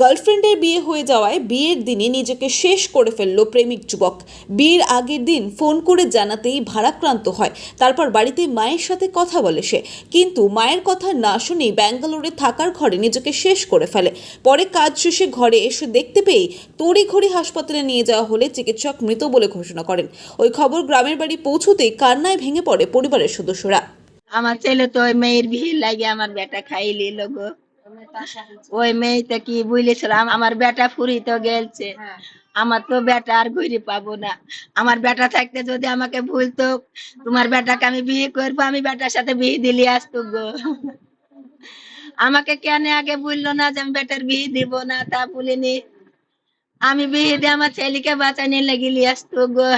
গার্লফ্রেন্ডের বিয়ে হয়ে যাওয়ায় বিয়ের দিনে নিজেকে শেষ করে ফেলল প্রেমিক যুবক। বিয়ের আগের দিন ফোন করে জানাতেই ভারাক্রান্ত হয়। তারপর বাড়িতে মায়ের সাথে কথা বলে সে। কিন্তু মায়ের কথা না শুনেই ব্যাঙ্গালোরে থাকার ঘরে নিজেকে শেষ করে ফেলে। পরে কাজ শেষে ঘরে এসে দেখতে পেয়ে তড়িঘড়ি হাসপাতালে নিয়ে যাওয়া হলে চিকিৎসক মৃত বলে ঘোষণা করেন। ওই খবর গ্রামের বাড়ি পৌঁছতেই কান্নায় ভেঙে পড়ে পরিবারের সদস্যরা। আমার ছেলে তো মেয়ের বিয়ে লাগে আমার বেটা খাই গো। ওই মেয়েটা কি বুঝলেছিলাম আমার বেটা ফুরি তো গেলছে আমার তো বেটা আর ঘুরে পাবো না। আমার বেটা থাকতে যদি আমাকে ভুলতো তোমার বেটাকে আমি বিয়ে করব আমি বেটার সাথে বিয়ে দিলি আসতো গো। আমাকে কেন আগে বলল না যে আমি বেটার বিয়ে দিব না তা বলিনি। আমি বিয়ে দিয়ে আমার ছেলেকে বাঁচানি লাগিলি আসতো গো।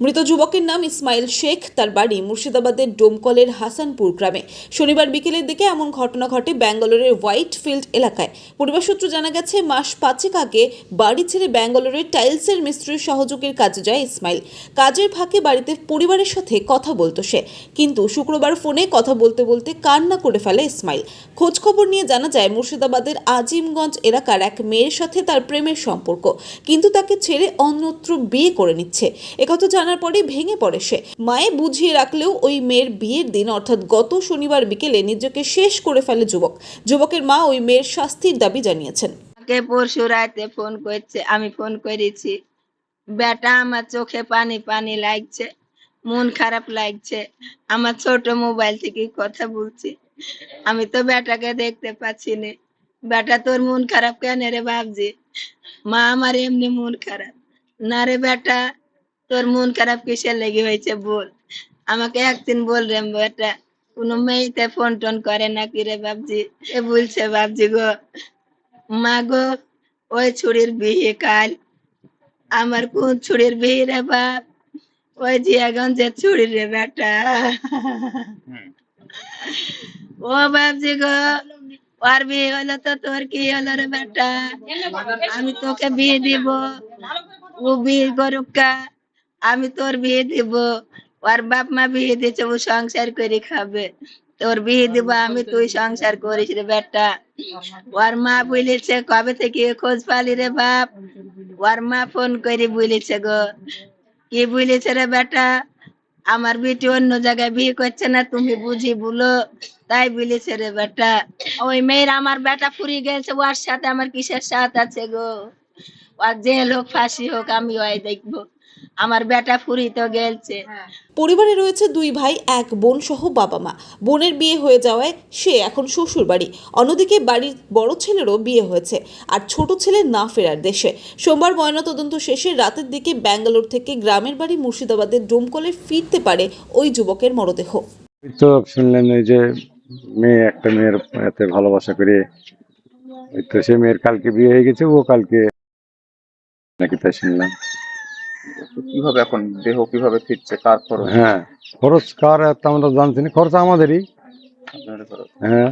মৃত যুবকের নাম ইসমাইল শেখ, তার বাড়ি মুর্শিদাবাদের ডোমকলের হাসানপুর গ্রামে। শনিবার বিকেলের দিকে এমন ঘটনা ঘটে ব্যাঙ্গালোরের হোয়াইট ফিল্ড এলাকায়। পরিবার সূত্র জানা গেছে, মাস পাঁচেক আগে বাড়ি ছেড়ে ব্যাঙ্গালোরের টাইলসের মিস্ত্রির সহযোগীর কাজে যায় ইসমাইল। কাজের ফাঁকে বাড়িতে পরিবারের সাথে কথা বলতো সে। কিন্তু শুক্রবার ফোনে কথা বলতে বলতে কান্না করে ফেলে ইসমাইল। খোঁজখবর নিয়ে জানা যায়, মুর্শিদাবাদের আজিমগঞ্জ এলাকার এক মেয়ের সাথে তার প্রেমের সম্পর্ক। কিন্তু তাকে ছেড়ে অন্যত্র বিয়ে করে নিচ্ছে। একথা জানার পরে ভেঙে পড়ে সে। মায়ে বুঝিয়ে রাখলেও ওই মেয়ের বিয়ের দিন, অর্থাৎ গত শনিবার বিকেলে নিজেকে শেষ করে ফেলে যুবক। যুবকের মা ওই মেয়ের শাস্তির দাবি জানিয়েছেন। পরশু রাতে ফোন করছে, আমি ফোন করেছি। বেটা, আমার চোখে পানি পানি লাগছে, মন খারাপ লাগছে। আমার ছোট মোবাইল থেকে কথা বলছি। আমি তো বেটাকে দেখতে পাচ্ছি না। বেটা, তোর মন খারাপ কেন রে ভাবছি? মা আমার এমনি মন খারাপ। না রে বেটা তোর মন খারাপ কিসের লেগে হয়েছে বল? আমাকে একদিন বল রে বেটা কোনো মেয়েতে ফোন টোন করে নাকি রে বাবজি এ বলছে বাবজি গো মা গো ওই ছুরির বিয়ে কাল। আমার কোন ছুরির বিয়ে রে বাপ? ওই জিয়াগঞ্জের ছুরি রে বেটা। ও বাপজি গো ওর বিয়ে হলো তো তোর কি হলো রে বেটা? আমি তোকে বিয়ে দিব। ও বিয়ে করুক কা, আমি তোর বিয়ে দিব ওর বাপ মা বিয়ে দিচ্ছে ও সংসার করে খাবে। তোর বিয়ে দিব আমি তুই সংসার করিস রে বেটা। ওর মা বলেছে কবে থেকে খোঁজ পালি রে বাপ? ওর মা ফোন করে বলেছে গো। কি বলেছে রে বেটা? আমার বেটি অন্য জায়গায় বিয়ে করছে না তুমি বুঝি বলো তাই বলেছে রে বেটা। ওই মেয়ের আমার বেটা ফুরিয়ে গেছে ওর সাথে আমার কিসের সাথ আছে গো? যে লোক ফাঁসি হোক আমি ওই দেখব। আমার বেটা ফুরি তো গেলছে পরিবারে রয়েছে দুই ভাই এক বোন সহ বাবা মা। বোনের বিয়ে হয়ে যাওয়ায় সে এখন শ্বশুর বাড়ি অন্যদিকে বাড়ির বড় ছেলেরও বিয়ে হয়েছে আর ছোট ছেলে না ফেরার দেশে। সোমবার ময়নাতদন্ত শেষে রাতের দিকে ব্যাঙ্গালোর থেকে গ্রামের বাড়ি মুর্শিদাবাদের ডোমকলে ফিরতে পারে ওই যুবকের মরদেহ। তো শুনলেন ওই যে মেয়ে একটা মেয়ের এতে ভালোবাসা করে। তো সে মেয়ের কালকে বিয়ে হয়ে গেছে ও কালকে নাকি তাই শুনলাম? কীভাবে এখন দেহ কীভাবে ফিরছে কার খরচ? হ্যাঁ খরচ কার এত আমরা জানছি না খরচ আমাদেরই। হ্যাঁ।